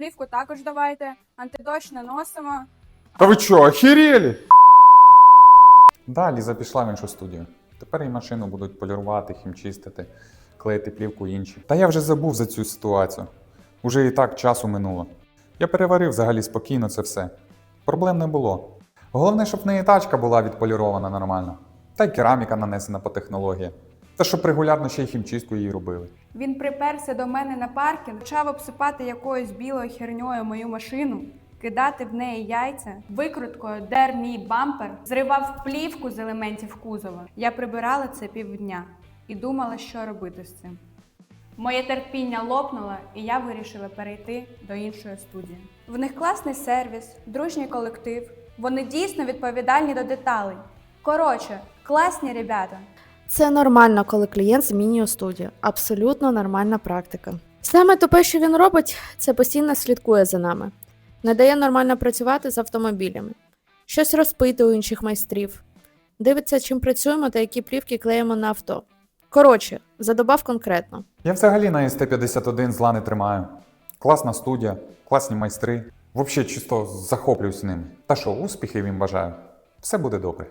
Плівку також давайте, антидощ наносимо. Та ви що, охерели? Да, Ліза пішла в іншу студію. Тепер і машину будуть полірувати, хімчистити, клеїти плівку інші. Та я вже забув за цю ситуацію. Уже і так часу минуло. Я переварив взагалі спокійно це все. Проблем не було. Головне, щоб в неї тачка була відполірована нормально. Та й кераміка нанесена по технології. Та щоб регулярно ще й хімчистку її робили. Він приперся до мене на паркінг, почав обсипати якоюсь білою херньою мою машину, кидати в неї яйця, викруткою дер мій бампер, зривав плівку з елементів кузова. Я прибирала це півдня і думала, що робити з цим. Моє терпіння лопнуло, і я вирішила перейти до іншої студії. В них класний сервіс, дружній колектив. Вони дійсно відповідальні до деталей. Коротше, класні ребята. Це нормально, коли клієнт змінює студію. Абсолютно нормальна практика. Саме тупе, що він робить, це постійно слідкує за нами, не дає нормально працювати з автомобілями, щось розпитує у інших майстрів, дивиться, чим працюємо та які плівки клеїмо на авто. Коротше, задобав конкретно. Я взагалі на СТ-51 зла не тримаю. Класна студія, класні майстри. Взагалі чисто захоплююсь ними. Та що, успіхів їм бажаю. Все буде добре.